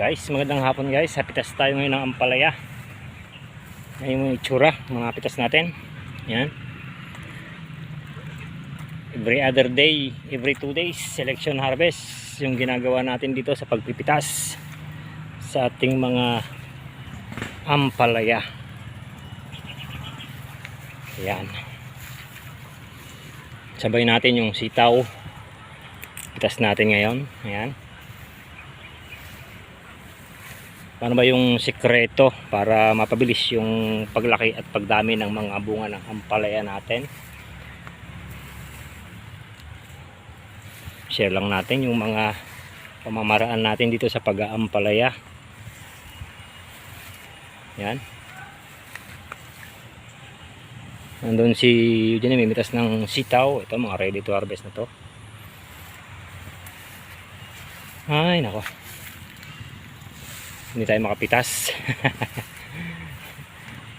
Guys, magandang hapon guys. Hapitas tayo ngayon ng ampalaya. Ngayon yung itsura, mga pitas natin. Yan. Every other day, every two days, selection harvest. Yung ginagawa natin dito sa pagpipitas sa ating mga ampalaya. Yan. Sabay natin yung sitaw. Pitas natin ngayon. Ayan. Paano ba yung sikreto para mapabilis yung paglaki at pagdami ng mga bunga ng ampalaya natin? Share lang natin yung mga pamamaraan natin dito sa pag-aampalaya. Yan. Nandun si Eugene may mitas ng sitaw. Ito mga ready to harvest na to. Ay nako hindi tayo makapitas.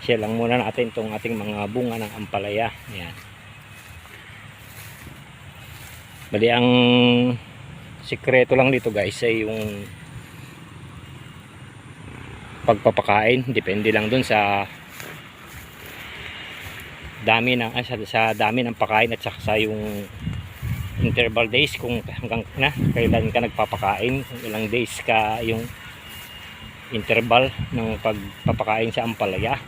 Share lang muna natin itong ating mga bunga ng ampalaya. Yan bali ang sikreto lang dito guys ay yung pagpapakain. Depende lang dun sa dami ng ah, sa, sa dami ng pakain at saka sa yung interval days kung hanggang na kailan ka nagpapakain. Ilang days ka yung interval ng pagpapakain sa ampalaya.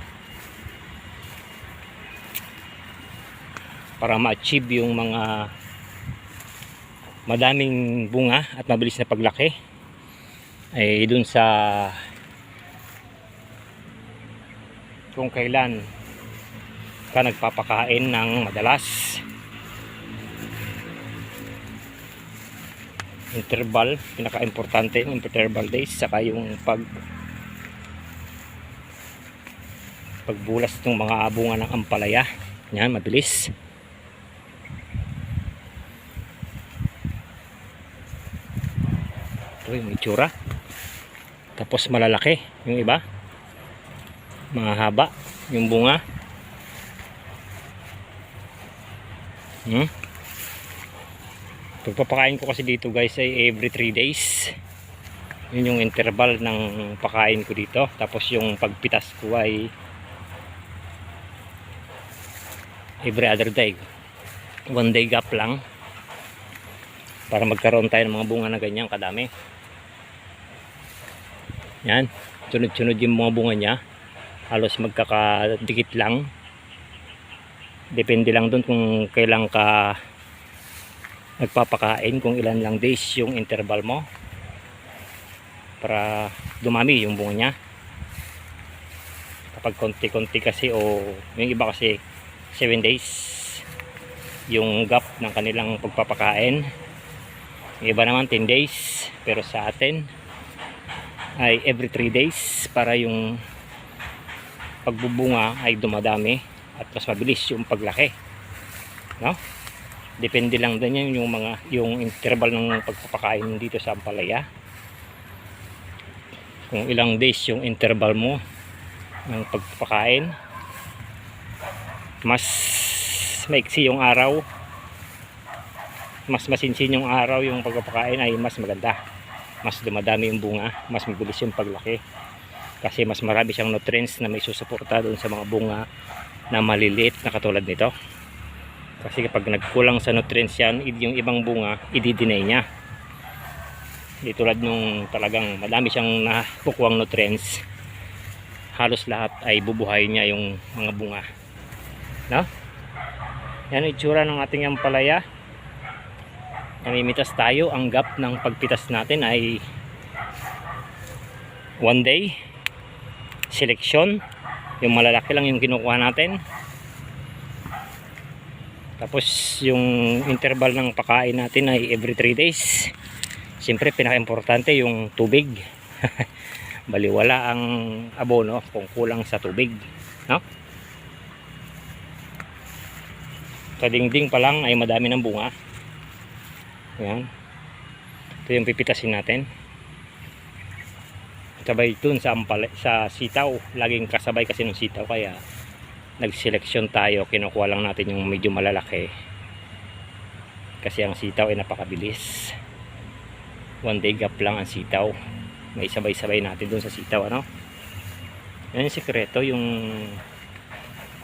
Para ma-achieve yung mga madaming bunga at mabilis na paglaki ay dun sa kung kailan ka nagpapakain ng madalas interval pinaka-importante yung interval days saka yung pag pagbulas ng mga bunga ng ampalaya. Yan mabilis. Ito yung itsura. Tapos malalaki yung iba. Mahaba yung bunga. Hmm pagpapakain ko kasi dito guys ay every 3 days. Yun yung interval ng pakain ko dito. Tapos yung pagpitas ko ay every other day. One day gap lang. Para magkaroon tayo ng mga bunga na ganyan kadami. Yan. Sunod sunod yung mga bunga nya halos magkakadikit lang. Depende lang dun kung kailan ka nagpapakain kung ilan lang days yung interval mo para dumami yung bunga niya kapag konti-konti kasi o yung iba kasi 7 days yung gap ng kanilang pagpapakain yung iba naman 10 days pero sa atin ay every 3 days para yung pagbubunga ay dumadami at mas mabilis yung paglaki no? Depende lang din yan yung mga yung interval ng pagpapakain dito sa ampalaya. Kung ilang days yung interval mo ng pagpapakain. Mas maiksi yung araw. Mas masinsin yung araw yung pagpapakain ay mas maganda. Mas dumadami yung bunga mas mabilis yung paglaki. Kasi mas marami siyang nutrients na may susuporta doon sa mga bunga na maliliit na katulad nito kasi kapag nagkulang sa nutrients yan yung ibang bunga i-deny niya. Di tulad nung talagang madami siyang nakukuhang nutrients. Halos lahat ay bubuhay niya yung mga bunga. No? yan itsura ng ating ampalaya. Namimitas tayo. Ang gap ng pagpitas natin ay one day. Selection yung malalaki lang yung kinukuha natin tapos yung interval ng pakain natin ay every 3 days. Siyempre pinaka-importante yung tubig. Baliwala ang abono kung kulang sa tubig, no? Sa dingding pa lang ay madami ng bunga. Ayan. Ito yung pipitasin natin. Sabay dun sa ampal sa sitaw, laging kasabay kasi ng sitaw kaya nagseleksyon tayo kinukuha lang natin yung medyo malalaki. Kasi ang sitaw ay napakabilis. One day gap lang ang sitaw. May sabay-sabay natin dun sa sitaw ano? Yan yung sikreto yung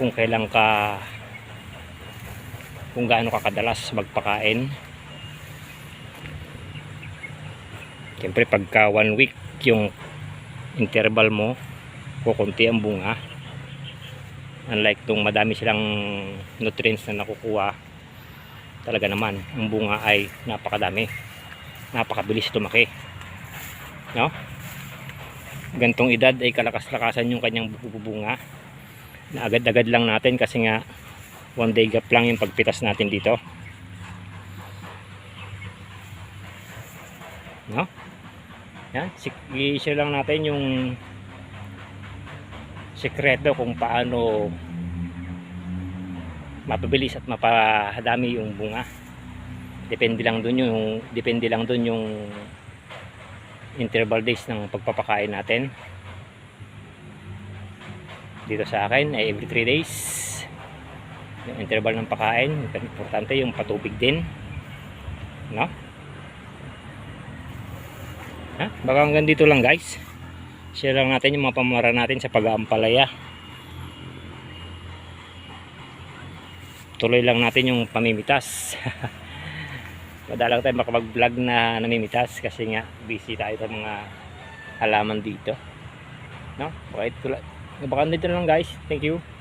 kung kailan ka kung gaano ka kadalas magpakain. Siyempre pagka one week yung interval mo kukunti ang bunga unlike tong madami silang nutrients na nakukuha talaga naman ang bunga ay napakadami. Napakabilis tumaki. No? Gantong edad ay kalakas-lakasan yung kanyang bubunga na agad-agad lang natin kasi nga one day gap lang yung pagpitas natin dito. No? Yan i-share lang natin yung sekreto kung paano mapabilis at mapadami yung bunga. Depende lang dun yung depende lang dun yung interval days ng pagpapakain natin. Dito sa akin ay every 3 days yung interval ng pakain importante yung patubig din. No? Ha? Baka hanggang dito lang guys share lang natin yung mga pamara natin sa pag-aampalaya. Tuloy lang natin yung pamimitas. Madalang tayo makapag-vlog na namimitas kasi nga busy tayo sa mga halaman dito. No? Lang baka dito lang guys. Thank you